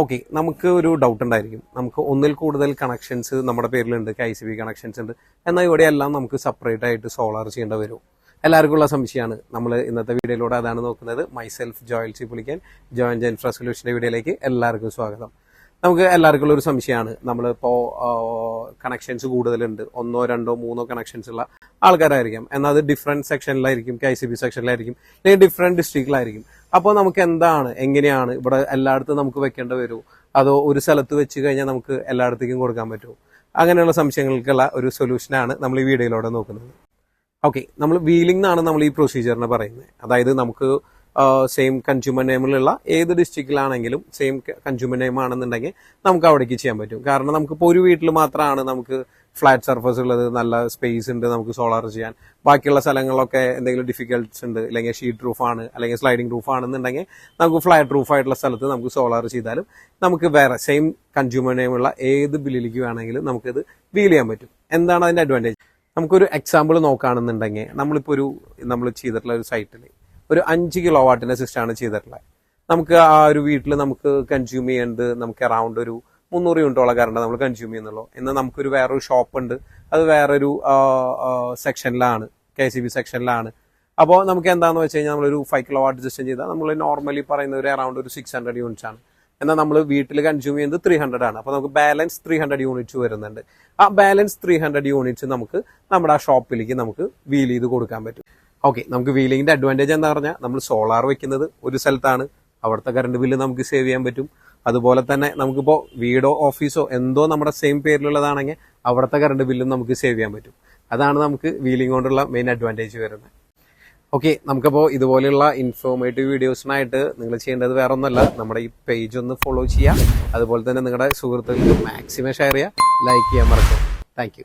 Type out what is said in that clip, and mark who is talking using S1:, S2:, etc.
S1: Okay നമുക്ക് ഒരു doubt ഉണ്ടായിരിക്കും. നമുക്ക് ഒന്നിൽ കൂടുതൽ കണക്ഷൻസ് നമ്മുടെ പേരിലുണ്ട് ഐ സി ബി കണക്ഷൻസ് ഉണ്ട്. എന്നാൽ ഇവിടെ എല്ലാം നമുക്ക് സെപ്പറേറ്റ് ആയിട്ട് സോളാർ ചെയ്യേണ്ട വരും. എല്ലാവർക്കും ഉള്ള സംശയമാണ്. നമ്മൾ ഇന്നത്തെ വീഡിയോയിലൂടെ അതാണ് നോക്കുന്നത്. Myself Joel C Pulikkan Join Infra സൊല്യൂഷന്റെ വീഡിയോയിലേക്ക് എല്ലാവർക്കും സ്വാഗതം. നമുക്ക് എല്ലാവർക്കും ഉള്ള ഒരു സംശയമാണ്. നമ്മളിപ്പോൾ കണക്ഷൻസ് കൂടുതലുണ്ട്. ഒന്നോ രണ്ടോ മൂന്നോ കണക്ഷൻസ് ഉള്ള ആൾക്കാരായിരിക്കാം. എന്നാൽ അത് ഡിഫറെന്റ് സെക്ഷനിലായിരിക്കും കെ സി ബി സെക്ഷനിലായിരിക്കും അല്ലെങ്കിൽ ഡിഫറെന്റ് ഡിസ്ട്രിക്റ്റിലായിരിക്കും അപ്പോൾ നമുക്ക് എന്താണ് എങ്ങനെയാണ് ഇവിടെ എല്ലായിടത്തും നമുക്ക് വെക്കേണ്ടി വരുമോ അതോ ഒരു സ്ഥലത്ത് വെച്ച് കഴിഞ്ഞാൽ നമുക്ക് എല്ലായിടത്തേക്കും കൊടുക്കാൻ പറ്റുമോ അങ്ങനെയുള്ള സംശയങ്ങൾക്കുള്ള ഒരു സൊല്യൂഷനാണ് നമ്മൾ ഈ വീഡിയോയിലൂടെ നോക്കുന്നത്. ഓക്കെ നമ്മൾ വീലിംഗ് എന്നാണ് നമ്മൾ ഈ പ്രൊസീജിയറിനെ പറയുന്നത്. അതായത് നമുക്ക് സെയിം കൺസ്യൂമർ നെയിമിലുള്ള ഏത് ഡിസ്ട്രിക്റ്റിലാണെങ്കിലും സെയിം കൺസ്യൂമർ നെയിം ആണെന്നുണ്ടെങ്കിൽ നമുക്ക് അവിടേക്ക് ചെയ്യാൻ പറ്റും. കാരണം നമുക്ക് നമുക്കിപ്പോൾ ഒരു വീട്ടിൽ മാത്രമാണ് നമുക്ക് ഫ്ലാറ്റ് സർഫസ് ഉള്ളത് നല്ല സ്പേസ് ഉണ്ട് നമുക്ക് സോളാർ ചെയ്യാൻ. ബാക്കിയുള്ള സ്ഥലങ്ങളിലൊക്കെ എന്തെങ്കിലും ഡിഫിക്കൽട്ട്സ് ഉണ്ട് അല്ലെങ്കിൽ ഷീറ്റ് റൂഫ് ആണ് അല്ലെങ്കിൽ സ്ലൈഡിംഗ് റൂഫ് ആണെന്നുണ്ടെങ്കിൽ നമുക്ക് ഫ്ലാറ്റ് റൂഫ് ആയിട്ടുള്ള സ്ഥലത്ത് നമുക്ക് സോളാർ ചെയ്താലും നമുക്ക് വേറെ സെയിം കൺസ്യൂമർ നെയിമുള്ള ഏത് ബില്ലിലേക്ക് വേണമെങ്കിലും നമുക്കിത് വീൽ ചെയ്യാൻ പറ്റും. എന്താണ് അതിന്റെ അഡ്വാന്റേജ് നമുക്കൊരു എക്സാമ്പിൾ നോക്കുകയാണെന്നുണ്ടെങ്കിൽ നമ്മളിപ്പോൾ ഒരു നമ്മൾ ചെയ്തിട്ടുള്ള ഒരു സൈറ്റിൽ ഒരു അഞ്ച് കിലോ വാട്ടിന്റെ സിസ്റ്റമാണ് ചെയ്തിട്ടുള്ളത്. നമുക്ക് ആ ഒരു വീട്ടിൽ നമുക്ക് കൺസ്യൂം ചെയ്യേണ്ടത് നമുക്ക് അറൗണ്ട് ഒരു മുന്നൂറ് യൂണിറ്റോളം കറണ്ട് നമ്മൾ കൺസ്യൂം ചെയ്യുന്നുള്ളൂ. എന്നാൽ നമുക്കൊരു വേറൊരു ഷോപ്പ് ഉണ്ട്. അത് വേറൊരു സെക്ഷനിലാണ് കെ സി ബി സെക്ഷനിലാണ് അപ്പോൾ നമുക്ക് എന്താന്ന് വെച്ച് കഴിഞ്ഞാൽ നമ്മളൊരു ഫൈവ് കിലോ വാട്ട് സിസ്റ്റം ചെയ്താൽ നമ്മൾ നോർമലി പറയുന്ന ഒരു അറൗണ്ട് ഒരു സിക്സ് ഹൺഡ്രഡ് യൂണിറ്റ്സ് ആണ്. എന്നാൽ നമ്മൾ വീട്ടിൽ കൺസ്യൂം ചെയ്യുന്നത് ത്രീ ഹൺഡ്രഡ് ആണ്. അപ്പോൾ നമുക്ക് ബാലൻസ് ത്രീ ഹൺഡ്രഡ് യൂണിറ്റ്സ് വരുന്നുണ്ട്. ആ ബാലൻസ് ത്രീ ഹൺഡ്രഡ് യൂണിറ്റ്സ് നമുക്ക് നമ്മുടെ ആ ഷോപ്പിലേക്ക് നമുക്ക് വീൽ ചെയ്ത് കൊടുക്കാൻ പറ്റും. ഓക്കെ നമുക്ക് വീലിംഗിന്റെ അഡ്വാന്റേജ് എന്താ പറഞ്ഞാൽ നമ്മൾ സോളാർ വെക്കുന്നത് ഒരു സ്ഥലത്താണ്. അവിടുത്തെ കറണ്ട് ബില്ല് നമുക്ക് സേവ് ചെയ്യാൻ പറ്റും. അതുപോലെ തന്നെ നമുക്കിപ്പോൾ വീടോ ഓഫീസോ എന്തോ നമ്മുടെ സെയിം പേരിലുള്ളതാണെങ്കിൽ അവിടുത്തെ കറണ്ട് ബില്ലും നമുക്ക് സേവ് ചെയ്യാൻ പറ്റും. അതാണ് നമുക്ക് വീലിംഗ് കൊണ്ടുള്ള മെയിൻ അഡ്വാന്റേജ് വരുന്നത്. ഓക്കെ നമുക്കപ്പോൾ ഇതുപോലെയുള്ള ഇൻഫോർമേറ്റീവ് വീഡിയോസിനായിട്ട് നിങ്ങൾ ചെയ്യേണ്ടത് വേറെ ഒന്നല്ല നമ്മുടെ ഈ പേജ് ഒന്ന് ഫോളോ ചെയ്യുക. അതുപോലെ തന്നെ നിങ്ങളുടെ സുഹൃത്തുക്കൾക്ക് മാക്സിമം ഷെയർ ചെയ്യുക. ലൈക്ക് ചെയ്യാൻ മറക്കും താങ്ക്